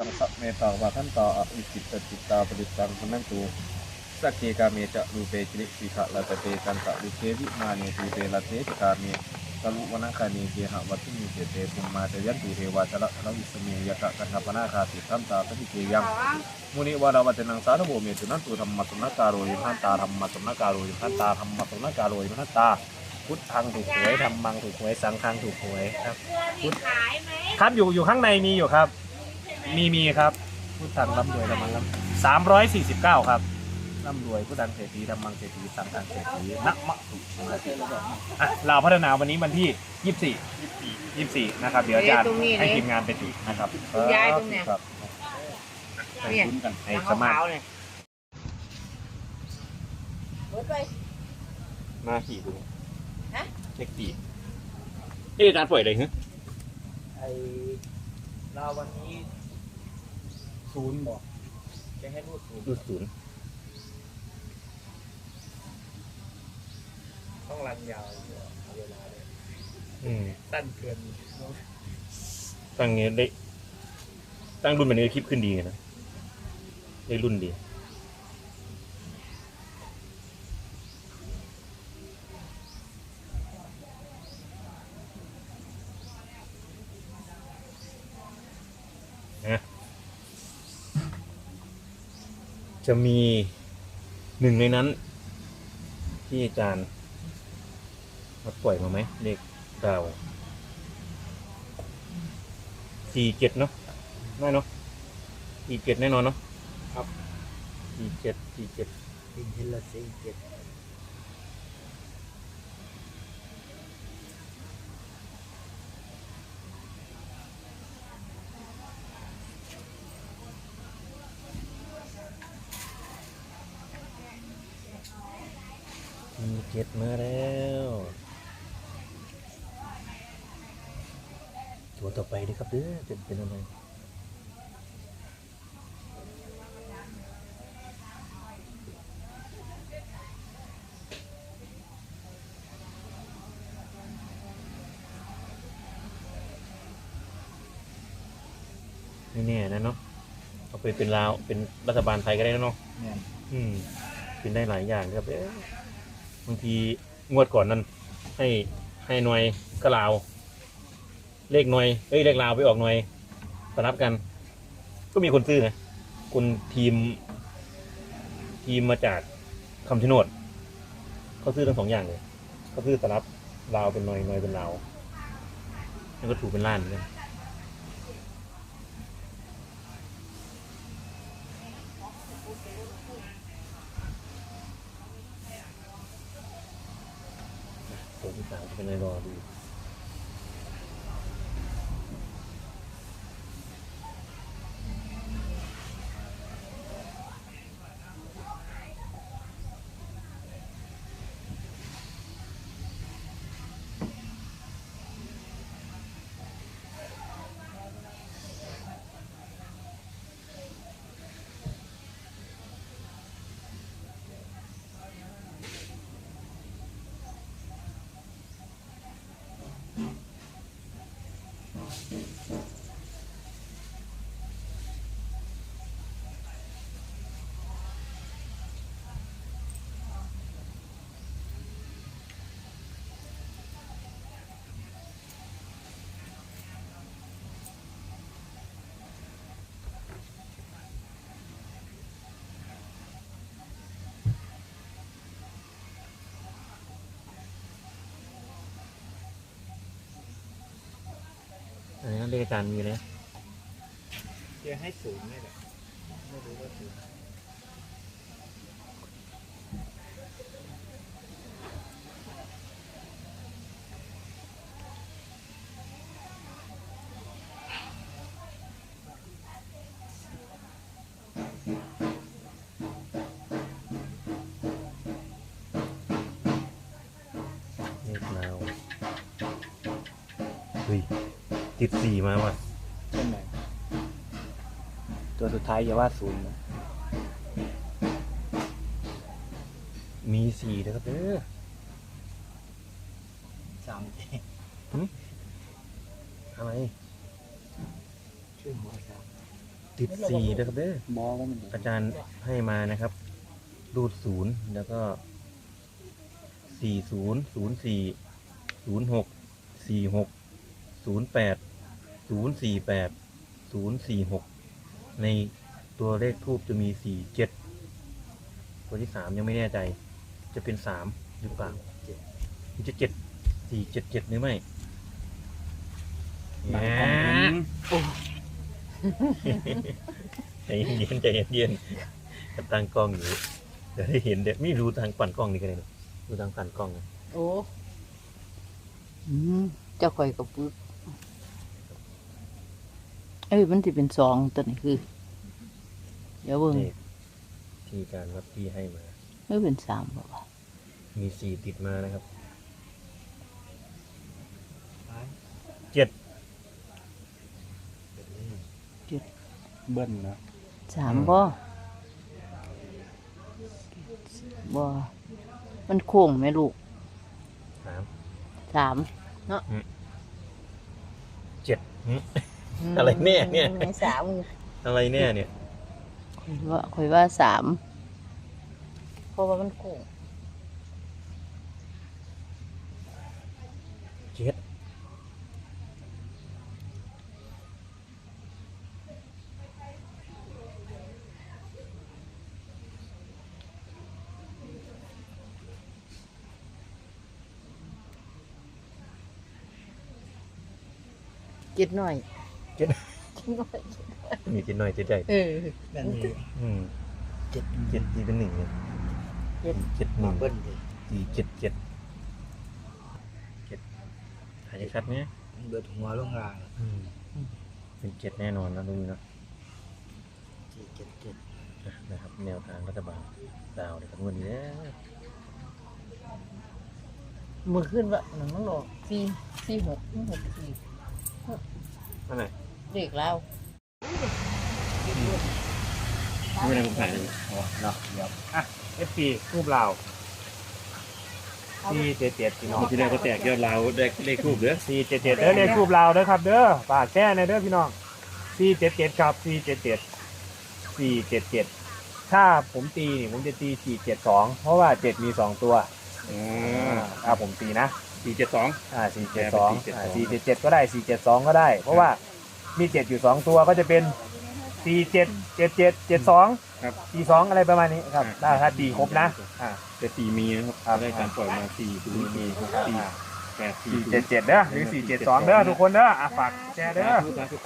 สังสะเมตตาวาทันตาอวิจิตตจิตตาปริตังพนันตุสักเกกาเมจะรูเปจิริสิขะลาตะเตตันตะลุเทวิมาเนตูเตละเทจกาเมตะลุวนังคาเนเกหะวัตถุมิเตเตปุมาเตยันตุเทวาชละละวิสเมยะกะกันทปนาคาติทันตาตติเกยังมุนิวาราวัตนังสารโภเมตุนันตุธรรมสุนนการโรยพันตาธรรมสุนนการโรยพันตาธรรมสุนนการโรยพันตาพุทธังถูกหวยธรรมังถูกหวยสังฆังถูกหวยครับเสื้อมีขายไหมครับอยู่อยู่ข้างในมีอยู่ครับ มีมีครับพุทธังร่ำรวยธรรมังร่ำสามร้อยสี่สิบเก้าครับร่ำรวยพุทธังเศรษฐีธรรมังเศรษฐีสังฆังเศรษฐีนะมะตุอะเราวพัฒนาวันนี้วันที่ยี่สิบสี่ยี่สิบสี่นะครับ เดี๋ยวอาจารย์ให้ทีมงานไปติดนะครับยายตรงเนี้ย ครับเนี่ยคุ้นกันให้ขสมาร์ทาวๆเนี่ยมาขี่ดูฮะ เลขสี่เอ๊ะอาจารย์ปล่อยอะไรฮะไอ้เราวันนี้ ศูนย์บอกจะให้รูดศูนย์ดูศูนย์ต้องรันยาวอยู่เอาเวลาเลยอืมสั้นเกินตั้งเงี้ยได้ตั้งรุ่นแบบนี้คลิปขึ้นดีไงนะได้รุ่นดี นะ จะมีหนึ่งในนั้น ที่อาจารย์มาปล่อยมาไหมเลขดาวสี่เจ็ดเนาะได้เนาะสี่เจ็ดแน่นอนเนาะครับสี่เจ็ดสี่เจ็ดอินเทลซีเจ็ด สี่ เจ็ดมาแล้ว ตัวต่อไปดีครับเด้อจะเป็นอะไรไม่แน่นะเนาะเอาไปเป็นลาวเป็นรัฐบาลไทยก็ได้นะเนาะเนี่ยอืมเป็นได้หลายอย่างครับเอ๊ะ บางทีงวดก่อนนั้น ให้ให้หน่วยก็ลาว เลขหน่วยเอ้ยเลขลาวไปออกหน่วยสลับกัน ก็มีคนซื้อนะคนทีม ทีมมาจากคำชะโนดเขาซื้อทั้งสองอย่างเลยเขาซื้อสลับลาวเป็นหน่วยหน่วยเป็นลาวแล้วก็ถูกเป็นล้านเหมือนกัน ต่างๆเป็นอะไรรอดู อันนี้เลขอาจารย์มีเลยจะให้ศูนย์นี่แหละไม่รู้ว่าศูนย์เลขลาวเฮ้ย ติดสี่มาว่ะใช่ไหมตัวสุดท้ายอย่าว่าศูนย์นะมีสี่นะครับเด้อสามเจ็ดอะไรชื่อหัวสามติดสี่นะครับเด้อมอว่ามันอาจารย์ให้มานะครับ รูดศูนย์แล้วก็สี่ศูนย์ศูนย์สี่ศูนย์หกสี่หกศูนย์แปด ศูนย์สี่แปดศูนย์สี่หกในตัวเลขทูบจะมีสี่เจ็ดตัวที่สามยังไม่แน่ใจ จะเป็นสามหรือเปล่ามันจะเจ็ดสี่เจ็ดเจ็ดหรือไม่แหมใจเย็นๆใจเย็นๆกับตั้งกล้องอยู่เดี๋ยวได้เห็นเดี๋ยวไม่รู้ทางปั่นกล้องนี่กันเลยดูทางปั่นกล้องนะโอ้อืมเจ้าข่อยกับปึก เอ้ยมันสิเป็นสองตัวนี้คือ เดี๋ยวเบิ่งนี่ที่การวัดที่ให้มาไม่เป็นสามบ่วะมีสี่ติดมานะครับเจ็ดเบิ้ลนะสามบ่บ่มันโค้งไหมลูกสามสามเจ็ดหึ อะไรแน่เนี่ย ไม่สามอะไรแน่เนี่ยข่อยว่าข่อยว่าสามเพราะว่ามันโค้งเจ็ดเจ็ดหน่อย เจ็ดเจ็ดหน่อยมีเจ็ดหน่อยเจ็ดใหญ่เออนั่นนี่อืมเจ็ดเจ็ดตีเป็นหนึ่งเลยเจ็ดเจ็ดหมานึ่งเบิ้ลดิสี่เจ็ดเจ็ดเจ็ดหายใจชัดไหมเบิดหัวลงรางอืมเป็นเจ็ดแน่นอนนะลุงนะสี่เจ็ดเจ็ดนะครับ แนวทางรัฐบาลดาวในคำนวณนี้นะมือขึ้นว่าหนังมันหลอกสี่สี่หกหกสี่นั่นแหละ เด็กแล้วไม่ได้ผมถ่ายเลยเนาะเดี๋ยวอะเอฟซีรูปเราสี่เจ็ดเจ็ดพี่น้องที่แรกก็แตกยอดเราได้เลขทูบเด้อสี่เจ็ดเจ็ดเด้อเลขรูปเราเด้อครับ เด้อฝากแช่ในเด้อพี่น้องสี่เจ็ดเจ็ดครับสี่เจ็ดเจ็ดสี่เจ็ดเจ็ดถ้าผมตีนี่ผมจะตีสี่เจ็ดสองเพราะว่าเจ็ดมีสองตัวอ๋อถ้าผมตีนะสี่เจ็ดสองอ่าสี่เจ็ดสอง472สี่เจ็ดเจ็ดก็ได้สี่เจ็ดสองก็ได้ เพราะว่า มีเจ็ดอยู่สองตัวก็จะเป็นสี่เจ็ดเจ็ดเจ็ดเจ็ดสองครับ สี่สองอะไรประมาณนี้ครับ ได้ครับตีครบนะอ่า แต่สี่มีนะครับครับ ได้การปล่อยมาสี่ศูนย์สี่หกสี่แปดสี่สี่เจ็ดเจ็ดเด้อหรือสี่เจ็ดสองเด้อทุกคนเด้ออะฝากแชร์เด้อ สาธุสาธุ